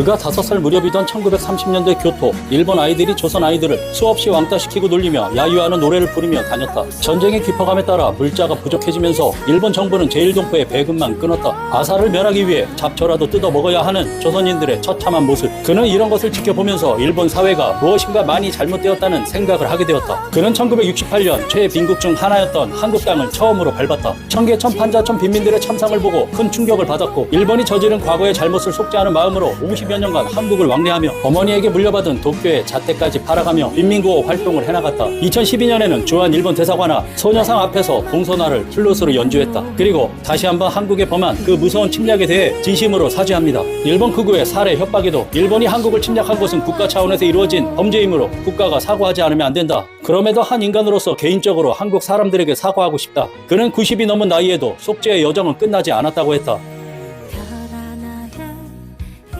그가 다섯 살 무렵이던 1930년대 교토 일본 아이들이 조선 아이들을 수없이 왕따시키고 놀리며 야유하는 노래를 부르며 다녔다. 전쟁의 깊어감에 따라 물자가 부족해지면서 일본 정부는 제일동포의 배급만 끊었다. 아사를 멸하기 위해 잡초라도 뜯어 먹어야 하는 조선인들의 처참한 모습. 그는 이런 것을 지켜보면서 일본 사회가 무엇인가 많이 잘못되었다는 생각을 하게 되었다. 그는 1968년 최빈국 중 하나였던 한국 땅을 처음으로 밟았다. 청계천 판자천 빈민들의 참상을 보고 큰 충격을 받았고 일본이 저지른 과거의 잘못을 속죄하는 마음으로 50여 년간 한국을 왕래하며 어머니에게 물려받은 도쿄의 잣대까지 팔아가며 빈민구호 활동을 해나갔다. 2012년에는 주한 일본 대사관아 소녀상 앞에서 동서나를 플룻으로 연주했다. 그리고 다시 한번 한국에 범한 그 무서운 침략에 대해 진심으로 사죄합니다. 일본 극우의 살해 협박에도 일본이 한국을 침략한 것은 국가 차원에서 이루어진 범죄이므로 국가가 사과하지 않으면 안 된다. 그럼에도 한 인간으로서 개인적으로 한국 사람들에게 사과하고 싶다. 그는 90이 넘은 나이에도 속죄의 여정은 끝나지 않았다고 했다.